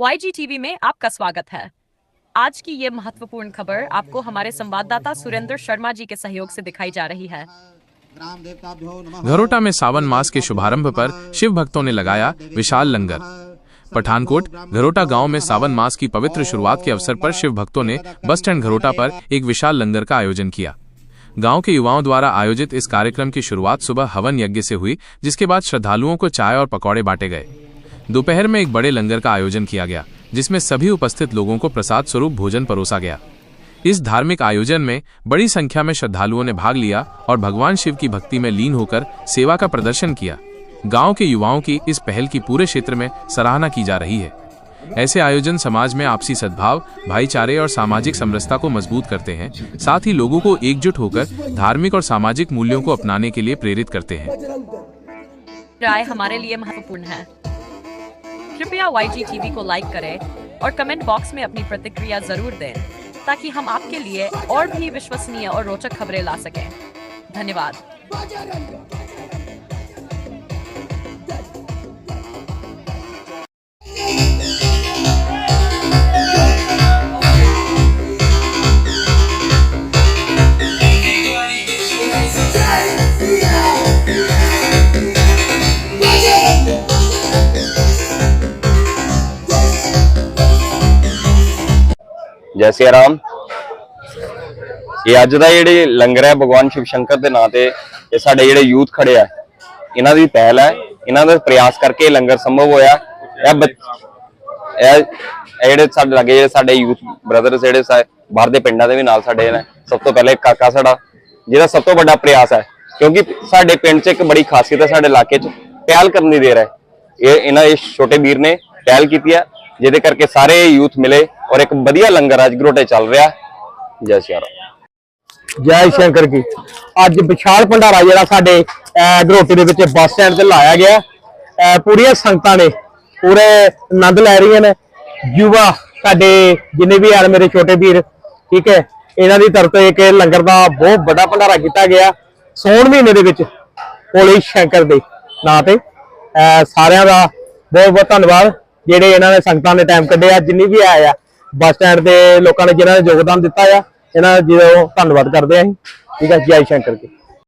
YG TV में आपका स्वागत है। आज की ये महत्वपूर्ण खबर आपको हमारे संवाददाता सुरेंद्र शर्मा जी के सहयोग से दिखाई जा रही है। घरोटा में सावन मास के शुभारंभ पर शिव भक्तों ने लगाया विशाल लंगर। पठानकोट घरोटा गाँव में सावन मास की पवित्र शुरुआत के अवसर पर शिव भक्तों ने बस स्टैंड घरोटा पर एक विशाल लंगर का आयोजन किया। गाँव के युवाओं द्वारा आयोजित इस कार्यक्रम की शुरुआत सुबह हवन यज्ञ से हुई, जिसके बाद श्रद्धालुओं को चाय और पकौड़े बांटे गए। दोपहर में एक बड़े लंगर का आयोजन किया गया, जिसमें सभी उपस्थित लोगों को प्रसाद स्वरूप भोजन परोसा गया। इस धार्मिक आयोजन में बड़ी संख्या में श्रद्धालुओं ने भाग लिया और भगवान शिव की भक्ति में लीन होकर सेवा का प्रदर्शन किया। गाँव के युवाओं की इस पहल की पूरे क्षेत्र में सराहना की जा रही है। ऐसे आयोजन समाज में आपसी सद्भाव, भाईचारे और सामाजिक समरसता को मज़बूत करते हैं, साथ ही लोगों को एकजुट होकर धार्मिक और सामाजिक मूल्यों को अपनाने के लिए प्रेरित करते हैं। राय हमारे लिए महत्वपूर्ण है। कृपया वाई जी टीवी को लाइक करें और कमेंट बॉक्स में अपनी प्रतिक्रिया ज़रूर दें, ताकि हम आपके लिए और भी विश्वसनीय और रोचक खबरें ला सकें। धन्यवाद। ਜੈ ਸਿਆ ਰਾਮ। ਇਹ ਅੱਜ ਦਾ ਜਿਹੜੇ ਲੰਗਰ ਹੈ ਭਗਵਾਨ ਸ਼ਿਵ ਸ਼ੰਕਰ ਦੇ ਨਾਂ ਤੇ, ਇਹ ਸਾਡੇ ਜਿਹੜੇ ਯੂਥ ਖੜੇ ਆ, ਇਹਨਾਂ ਦੀ ਪਹਿਲ ਹੈ, ਇਹਨਾਂ ਦਾ ਪ੍ਰਯਾਸ ਕਰਕੇ ਇਹ ਲੰਗਰ ਸੰਭਵ ਹੋਇਆ। ਇਹ ਬੱਚ- ਇਹ ਜਿਹੜੇ ਸਾਡੇ ਲੱਗੇ ਜਿਹੜੇ ਸਾਡੇ ਯੂਥ ਬ੍ਰਦਰਸ ਜਿਹੜੇ ਬਾਹਰ ਦੇ ਪਿੰਡਾਂ ਦੇ ਵੀ ਨਾਲ ਸਾਡੇ ਨੇ, ਸਭ ਤੋਂ ਪਹਿਲੇ ਕਾਕਾ ਸਾਡਾ, ਜਿਹਦਾ ਸਭ ਤੋਂ ਵੱਡਾ ਪ੍ਰਯਾਸ ਹੈ, ਕਿਉਂਕਿ ਸਾਡੇ ਪਿੰਡ 'ਚ ਇੱਕ ਬੜੀ ਖਾਸੀਅਤ ਹੈ ਸਾਡੇ ਇਲਾਕੇ 'ਚ, ਪਹਿਲ ਕਰਨ ਦੀ ਦੇਰ ਹੈ। ਇਹ, ਇਹਨਾਂ ਇਸ ਛੋਟੇ ਵੀਰ ਨੇ ਪਹਿਲ ਕੀਤੀ ਹੈ ਜਿਹਦੇ ਕਰਕੇ ਸਾਰੇ ਯੂਥ ਮਿਲੇ ਔਰ ਇੱਕ ਵਧੀਆ ਲੰਗਰ ਅੱਜ ਗਰੋਟੇ ਚੱਲ ਰਿਹਾ। ਜੈ ਸਿਆ ਰਾਮ ਜੈ ਸ਼ੰਕਰ ਜੀ। ਅੱਜ ਵਿਸ਼ਾਲ ਭੰਡਾਰਾ ਜਿਹੜਾ ਸਾਡੇ ਅਹ, ਦੇ ਵਿੱਚ ਬੱਸ ਸਟੈਂਡ ਤੇ ਲਾਇਆ ਗਿਆ। ਪੂਰੀਆਂ ਸੰਗਤਾਂ ਨੇ ਪੂਰੇ ਆਨੰਦ ਲੈ ਰਹੀਆਂ ਨੇ। ਯੁਵਾ ਸਾਡੇ ਜਿੰਨੇ ਵੀ ਯਾਰ ਮੇਰੇ ਛੋਟੇ ਵੀਰ ਠੀਕ ਹੈ ਇਹਨਾਂ ਦੀ ਤਰਫ ਤੋਂ ਇੱਕ ਲੰਗਰ ਦਾ ਬਹੁਤ ਵੱਡਾ ਭੰਡਾਰਾ ਕੀਤਾ ਗਿਆ ਸੌਣ ਮਹੀਨੇ ਦੇ ਵਿੱਚ ਭੋਲੇ ਸ਼ੰਕਰ ਦੇ ਨਾਂ ਤੇ। ਅਹ, ਸਾਰਿਆਂ ਦਾ ਬਹੁਤ ਬਹੁਤ ਧੰਨਵਾਦ। ਜਿਹੜੇ ਇਹਨਾਂ ਨੇ ਸੰਗਤਾਂ ਨੇ ਟਾਈਮ ਕੱਢਿਆ ਜਿੰਨੀ ਵੀ ਆਏ ਆ ਬੱਸ ਸਟੈਂਡ ਦੇ ਲੋਕਾਂ ਨੇ ਜਿਹਨਾਂ ਨੇ ਯੋਗਦਾਨ ਦਿੱਤਾ ਆ, ਇਹਨਾਂ ਦਾ ਜਦੋਂ ਧੰਨਵਾਦ ਕਰਦੇ ਆ ਅਸੀਂ। ਠੀਕ ਹੈ ਜੈ ਸ਼ੰਕਰ ਜੀ।